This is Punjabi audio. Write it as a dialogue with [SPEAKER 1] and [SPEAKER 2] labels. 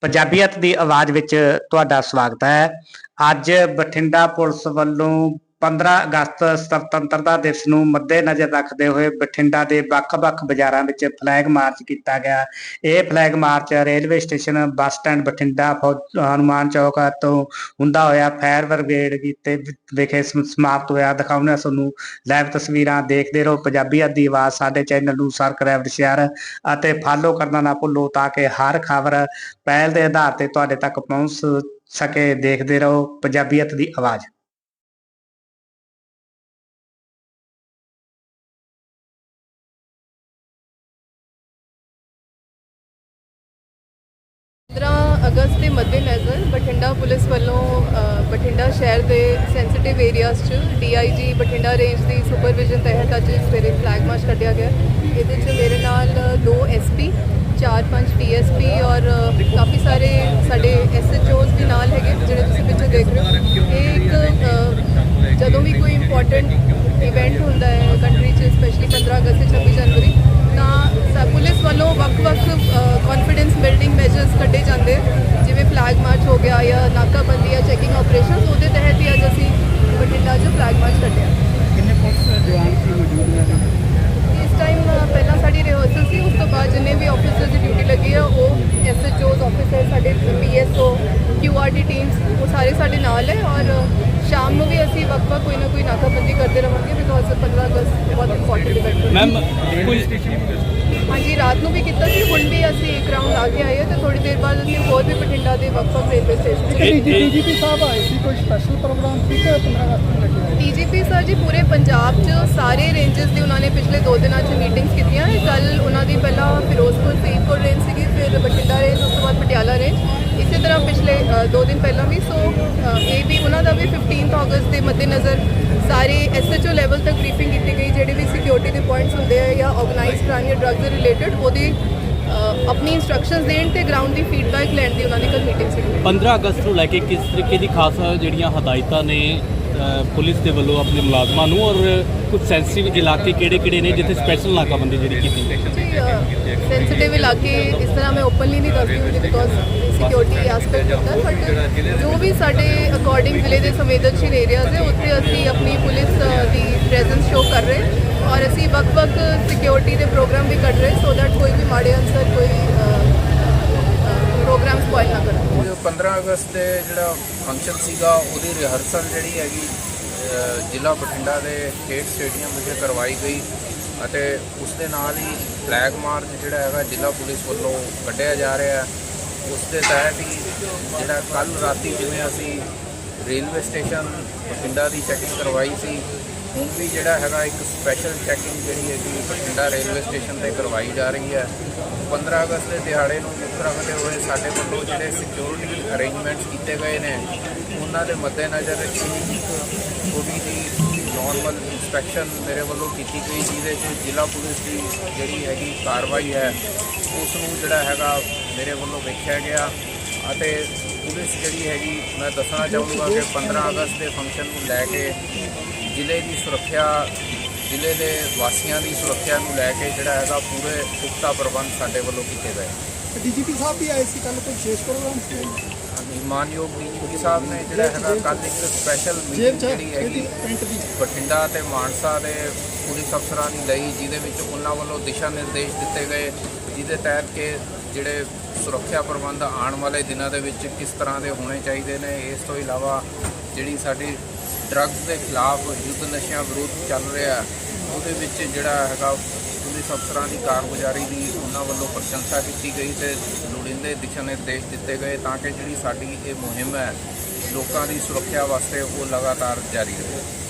[SPEAKER 1] ਪੰਜਾਬੀਅਤ ਦੀ ਆਵਾਜ਼ ਵਿੱਚ ਤੁਹਾਡਾ ਸਵਾਗਤ ਹੈ। ਅੱਜ ਬਠਿੰਡਾ ਪੁਲਿਸ ਵੱਲੋਂ 15 ਅਗਸਤ ਸੁਤੰਤਰਤਾ ਦਿਵਸ ਨੂੰ ਮੱਦੇਨਜ਼ਰ ਰੱਖਦੇ ਹੋਏ ਬਠਿੰਡਾ ਦੇ ਵੱਖ-ਵੱਖ ਬਾਜ਼ਾਰਾਂ ਵਿੱਚ ਫਲੈਗ ਮਾਰਚ ਕੀਤਾ ਗਿਆ। ਇਹ flag march railway station, bus stand, Bathinda, ਫੌਜ- ਹਨੂਮਾਨ ਚੌਕ ਤੋਂ ਹੁੰਦਾ ਹੋਇਆ ਫਾਇਰ ਬ੍ਰਿਗੇਡ ਕੀਤੇ ਵਿਖੇ ਸਮਾਪਤ ਹੋਇਆ। ਦਿਖਾਉਂਦੇ ਹਾਂ ਤੁਹਾਨੂੰ ਲਾਈਵ ਤਸਵੀਰਾਂ। ਦੇਖਦੇ ਰਹੋ ਪੰਜਾਬੀਅਤ ਦੀ ਆਵਾਜ਼ ਸਾਡੇ ਚੈਨਲ ਨੂੰ ਸਬਸਕ੍ਰਾਈਬ ਸ਼ੇਅਰ ਅਤੇ ਫਾਲੋ ਕਰਨਾ ਨਾ ਭੁੱਲੋ ਤਾਂ ਕਿ ਹਰ ਖਬਰ ਪਹਿਲ ਦੇ ਆਧਾਰ ਤੇ ਤੁਹਾਡੇ ਤੱਕ ਪਹੁੰਚ ਸਕੇ। ਦੇਖਦੇ ਰਹੋ ਪੰਜਾਬੀਅਤ ਦੀ ਆਵਾਜ਼।
[SPEAKER 2] ਅਗਸਤ ਦੇ ਮੱਦੇਨਜ਼ਰ ਬਠਿੰਡਾ ਪੁਲਿਸ ਵੱਲੋਂ ਬਠਿੰਡਾ ਸ਼ਹਿਰ ਦੇ ਸੈਂਸਿਟਿਵ ਏਰੀਆਜ਼ 'ਚ ਡੀਆਈਜੀ ਬਠਿੰਡਾ ਰੇਂਜ ਦੀ ਸੁਪਰਵਿਜ਼ਨ ਤਹਿਤ ਅੱਜ ਸਵੇਰੇ ਫਲੈਗ ਮਾਰਚ ਕੱਢਿਆ ਗਿਆ। ਇਹਦੇ 'ਚ ਮੇਰੇ ਨਾਲ ਦੋ ਐਸਪੀ ਚਾਰ ਪੰਜ ਡੀਐਸਪੀ ਔਰ ਕਾਫੀ ਸਾਰੇ ਸਾਡੇ ਐਸਐਚਓਜ਼ ਵੀ ਨਾਲ ਹੈਗੇ, ਜਿਹੜੇ ਤੁਸੀਂ ਪਿੱਛੇ ਦੇਖ ਰਹੇ ਹੋ। ਇਹ ਇੱਕ ਜਦੋਂ ਵੀ ਕੋਈ ਇੰਪੋਰਟੈਂਟ ਇਵੈਂਟ ਹੁੰਦਾ ਹੈ ਕੰਟਰੀ 'ਚ ਸਪੈਸ਼ਲੀ 15 ਅਗਸਤ ਤੇ 26 ਜਨਵਰੀ ਤਾਂ ਸਾ- ਪੁਲਿਸ ਵੱਲੋਂ ਵੱਖ-ਵੱਖ ਕੌਨਫੀਡੈਂਸ ਬਿਲਡਿੰਗ ਮੈਜਰਸ ਕੱਢੇ ਜਾਂਦੇ ਜਿਵੇਂ ਫਲੈਗ ਮਾਰਚ ਹੋ ਗਿਆ ਜਾਂ ਨਾਕਾਬੰਦੀ ਜਾਂ ਚੈਕਿੰਗ ਆਪਰੇਸ਼ਨਸ ਉਹਦੇ ਤਹਿਤ ਹੀ ਅੱਜ ਅਸੀਂ ਬਠਿੰਡਾ 'ਚ ਫਲੈਗ ਮਾਰਚ ਕੱਢਿਆ
[SPEAKER 3] ਕਿੰਨੇ ਪੁਲਿਸ ਜਵਾਨ ਸੀ ਮੌਜੂਦ ਨੇ
[SPEAKER 2] ਇਸ ਟਾਈਮ ਪਹਿਲਾਂ ਸਾਡੀ ਰਿਹਰਸਲ ਸੀ ਉਸ ਤੋਂ ਬਾਅਦ ਜਿੰਨੇ ਵੀ ਆਫੀਸਰਸ ਦੀ ਡਿਊਟੀ ਲੱਗੀ ਹੈ ਉਹ ਐਸਐਚਓਜ਼ ਆਫੀਸਰ ਸਾਡੇ ਪੀਐਸਓ ਕਿਊਆਰਟੀ ਟੀਮਸ ਉਹ ਸਾਰੇ ਸਾਡੇ ਨਾਲ ਹੈ ਔਰ ਸ਼ਾਮ ਨੂੰ ਵੀ ਅਸੀਂ ਵੱਖ-ਵੱਖ ਕੋਈ ਨਾ ਕੋਈ ਨਾਕਾਬੰਦੀ ਕਰਦੇ ਰਵਾਂਗੇ ਬਿਕੋਜ਼ 15 ਅਗਸਤ ਬਹੁਤ ਇੰਪੋਰਟੈਂਟ ਇਵੈਂਟ ਹੈ।
[SPEAKER 3] ਮੈਮ
[SPEAKER 4] ਪੁਲਿਸ
[SPEAKER 2] ਹਾਂਜੀ ਰਾਤ ਨੂੰ ਵੀ ਕੀਤਾ ਸੀ ਹੁਣ ਵੀ ਅਸੀਂ ਇੱਕ ਰਾਉਂਡ ਲਾ ਕੇ ਆਏ ਹਾਂ ਤੇ ਥੋੜੀ ਦੇਰ ਬਾਅਦ ਅਸੀਂ ਹੋਰ ਵੀ ਬਠਿੰਡਾ ਦੇ ਵੱਖ-ਵੱਖ ਰੇਲਵੇ ਸਟੇਸ਼ਨ
[SPEAKER 3] ਇਹ ਡੀਜੀਪੀ ਸਾਹਿਬ ਆਏ ਸੀ ਕੋਈ ਸਪੈਸ਼ਲ ਪ੍ਰੋਗਰਾਮ ਸੀ ਕਿ 15 ਅਗਸਤ ਨੂੰ ਲੱਗਿਆ
[SPEAKER 2] ਡੀਜੀਪੀ ਸਰ ਜੀ ਪੂਰੇ ਪੰਜਾਬ 'ਚ ਸਾਰੇ ਰੇਂਜਸ ਦੀ ਉਹਨਾਂ ਨੇ ਤਰ੍ਹਾਂ ਪਿਛਲੇ 2 ਦਿਨ ਪਹਿਲਾਂ ਵੀ ਸੋ ਇਹ ਵੀ ਉਹਨਾਂ ਦਾ ਵੀ 15th ਅਗਸਤ ਦੇ ਮੱਦੇਨਜ਼ਰ ਸਾਰੇ ਐਸਐਚਓ ਲੈਵਲ ਤੱਕ ਬਰੀਫਿੰਗ ਕੀਤੀ ਗਈ ਜਿਹੜੇ ਵੀ ਸਿਕਿਉਰਿਟੀ ਦੇ ਪੁਆਇੰਟਸ ਹੁੰਦੇ ਆ ਜਾਂ ਆਰਗੇਨਾਈਜ਼ਡ ਕ੍ਰਾਈਮ ਜਾਂ ਡਰੱਗ ਦੇ ਰਿਲੇਟਡ ਉਹਦੀ ਆਪਣੀ ਇਨਸਟਰਕਸ਼ਨਸ ਦੇਣ ਤੇ ਗਰਾਊਂਡ ਦੀ ਫੀਡਬੈਕ ਲੈਣ ਦੀ ਉਹਨਾਂ ਦੀ ਕੱਲ ਮੀਟਿੰਗ ਸੀ।
[SPEAKER 4] 15 ਅਗਸਤ ਨੂੰ ਲੈ ਕੇ ਕਿਸ ਤਰੀਕੇ ਦੀ ਖਾਸ ਜਿਹੜੀਆਂ ਹਦਾਇਤਾਂ ਨੇ ਪੁਲਿਸ ਦੇ ਵੱਲੋਂ ਆਪਣੇ ਮੁਲਾਜ਼ਮਾਂ ਨੂੰ ਔਰ ਕੁਝ ਸੈਂਸਿਟਿਵ ਇਲਾਕੇ ਕਿਹੜੇ-ਕਿਹੜੇ ਨੇ ਜਿੱਥੇ ਸਪੈਸ਼ਲ ਨਾਕਾਬੰਦੀ ਜਿਹੜੀ ਕੀਤੀ
[SPEAKER 2] ਵੀ ਇਲਾਕੇ ਇਸ ਤਰ੍ਹਾਂ ਮੈਂ ਓਪਨਲੀ ਨਹੀਂ ਕਰਦੀ ਹੁੰਦੀ ਬਿਕੋਜ਼ ਸਿਕਿਉਰਿਟੀ ਐਸਪੈਕਟ ਹੁੰਦਾ ਬਟ ਜੋ ਵੀ ਸਾਡੇ ਅਕੋਰਡਿੰਗ ਜ਼ਿਲ੍ਹੇ ਦੇ ਸੰਵੇਦਨਸ਼ੀਲ ਏਰੀਆਜ਼ ਹੈ, ਉੱਥੇ ਅਸੀਂ ਆਪਣੀ ਪੁਲਿਸ ਦੀ ਪ੍ਰੈਜ਼ੈਂਸ ਸ਼ੋ ਕਰ ਰਹੇ ਔਰ ਅਸੀਂ ਵੱਖ-ਵੱਖ ਸਿਕਿਉਰਿਟੀ ਦੇ ਪ੍ਰੋਗਰਾਮ ਵੀ ਕੱਢ ਰਹੇ ਸੋ ਦੈਟ ਕੋਈ ਵੀ ਮਾੜੇ ਅਨਸਰ, ਕੋਈ ਪ੍ਰੋਗਰਾਮ ਸਪੋਇਲ ਨਾ ਕਰੇ
[SPEAKER 5] ਜੋ 15 ਅਗਸਤ ਦੇ ਜਿਹੜਾ ਫੰਕਸ਼ਨ ਸੀਗਾ, ਉਹਦੀ ਰਿਹਰਸਲ ਜਿਹੜੀ ਹੈਗੀ ਜ਼ਿਲ੍ਹਾ ਬਠਿੰਡਾ ਦੇ ਖੇਡ ਸਟੇਡੀਅਮ ਵਿਖੇ ਕਰਵਾਈ ਗਈ। ਅਤੇ ਉਸ ਦੇ ਨਾਲ ਹੀ ਫਲੈਗ ਮਾਰਚ ਜਿਹੜਾ ਹੈਗਾ ਜ਼ਿਲ੍ਹਾ ਪੁਲਿਸ ਵੱਲੋਂ ਕੱਢਿਆ ਜਾ ਰਿਹਾ ਉਸ ਦੇ ਤਹਿਤ ਹੀ ਜਿਹੜਾ ਕੱਲ ਰਾਤੀ ਜਿਵੇਂ ਅਸੀਂ ਰੇਲਵੇ ਸਟੇਸ਼ਨ ਬਠਿੰਡਾ ਦੀ ਚੈਕਿੰਗ ਕਰਵਾਈ ਸੀ, ਹੁਣ ਵੀ ਜਿਹੜਾ ਹੈਗਾ ਇੱਕ ਸਪੈਸ਼ਲ ਚੈਕਿੰਗ ਜਿਹੜੀ ਹੈਗੀ ਬਠਿੰਡਾ ਰੇਲਵੇ ਸਟੇਸ਼ਨ ਤੇ ਕਰਵਾਈ ਜਾ ਰਹੀ ਹੈ। 15 ਅਗਸਤ ਦੇ ਦਿਹਾੜੇ ਨੂੰ ਮੁੱਖ ਰੱਖਦੇ ਹੋਏ ਸਾਡੇ ਵੱਲੋਂ ਜਿਹੜੇ ਸਿਕਿਉਰਿਟੀ ਅਰੇਂਜਮੈਂਟਸ ਕੀਤੇ ਗਏ ਨੇ, ਉਹਨਾਂ ਦੇ ਮੱਦੇਨਜ਼ਰ ਇੱਕ ਛੋਟੀ ਦੀ ਨਾਰਮਲ ਇਨਸਪੈਕਸ਼ਨ ਮੇਰੇ ਵੱਲੋਂ ਕੀਤੀ ਗਈ, ਜਿਹਦੇ 'ਚ ਜ਼ਿਲ੍ਹਾ ਪੁਲਿਸ ਦੀ ਜਿਹੜੀ ਹੈਗੀ ਕਾਰਵਾਈ ਹੈ, ਉਸ ਨੂੰ ਜਿਹੜਾ ਹੈਗਾ ਮੇਰੇ ਵੱਲੋਂ ਵੇਖਿਆ ਗਿਆ ਅਤੇ ਪੁਲਿਸ ਜਿਹੜੀ ਹੈਗੀ, ਮੈਂ ਦੱਸਣਾ ਚਾਹੂੰਗਾ ਕਿ 15 ਅਗਸਤ ਦੇ ਫੰਕਸ਼ਨ ਨੂੰ ਲੈ ਕੇ ਜ਼ਿਲ੍ਹੇ ਦੀ ਸੁਰੱਖਿਆ, ਜ਼ਿਲ੍ਹੇ ਦੇ ਵਾਸੀਆਂ ਦੀ ਸੁਰੱਖਿਆ ਨੂੰ ਲੈ ਕੇ ਜਿਹੜਾ ਹੈਗਾ ਪੂਰੇ ਪੁਖਤਾ ਪ੍ਰਬੰਧ ਸਾਡੇ ਵੱਲੋਂ ਕੀਤੇ ਗਏ।
[SPEAKER 3] ਡੀਜੀਪੀ ਸਾਹਿਬ ਵੀ ਆਏ ਸੀ ਕੱਲ ਕੋਈ ਵਿਸ਼ੇਸ਼ ਪ੍ਰੋਗਰਾਮ ਸੀ
[SPEAKER 5] ਮਾਨਯੋਗ ਡੀਜੀਪੀ ਸਾਹਿਬ ਨੇ ਜਿਹੜਾ ਹੈਗਾ ਕੱਲ ਇੱਕ ਸਪੈਸ਼ਲ ਮੀਟਿੰਗ ਜਿਹੜੀ ਹੈਗੀ ਬਠਿੰਡਾ ਤੇ ਮਾਨਸਾ ਦੇ ਪੁਲਿਸ ਅਫਸਰਾਂ ਦੀ ਲਈ ਜਿਹਦੇ ਵਿੱਚ ਉਹਨਾਂ ਵੱਲੋਂ ਦਿਸ਼ਾ ਨਿਰਦੇਸ਼ ਦਿੱਤੇ ਗਏ ਜਿਹਦੇ ਤਹਿਤ ਕਿ ਜਿਹੜੇ ਸੁਰੱਖਿਆ ਪ੍ਰਬੰਧ ਆਉਣ ਵਾਲੇ ਦਿਨਾਂ ਦੇ ਵਿੱਚ ਕਿਸ ਤਰ੍ਹਾਂ ਦੇ ਹੋਣੇ ਚਾਹੀਦੇ ਨੇ ਇਸ ਤੋਂ ਇਲਾਵਾ ਜਿਹੜੀ ਸਾਡੀ ਡਰੱਗਸ ਦੇ ਖਿਲਾਫ ਯੁੱਧ ਨਸ਼ਿਆਂ ਵਿਰੁੱਧ ਚੱਲ ਰਿਹਾ ਉਹਦੇ ਵਿੱਚ ਜਿਹੜਾ ਹੈਗਾ ਪੁਲਿਸ ਅਫਸਰਾਂ ਦੀ ਕਾਰਗੁਜ਼ਾਰੀ ਦੀ ਉਹਨਾਂ ਵੱਲੋਂ ਪ੍ਰਸ਼ੰਸਾ ਕੀਤੀ ਗਈ ਤੇ ਲੋੜੀਂਦੇ ਦਿਸ਼ਾ ਨਿਰਦੇਸ਼ ਦਿੱਤੇ ਗਏ ਤਾਂ ਕਿ ਜਿਹੜੀ ਸਾਡੀ ਇਹ ਮੁਹਿੰਮ ਹੈ, ਲੋਕਾਂ ਦੀ ਸੁਰੱਖਿਆ ਵਾਸਤੇ ਉਹ ਲਗਾਤਾਰ ਜਾਰੀ ਰਹੇ।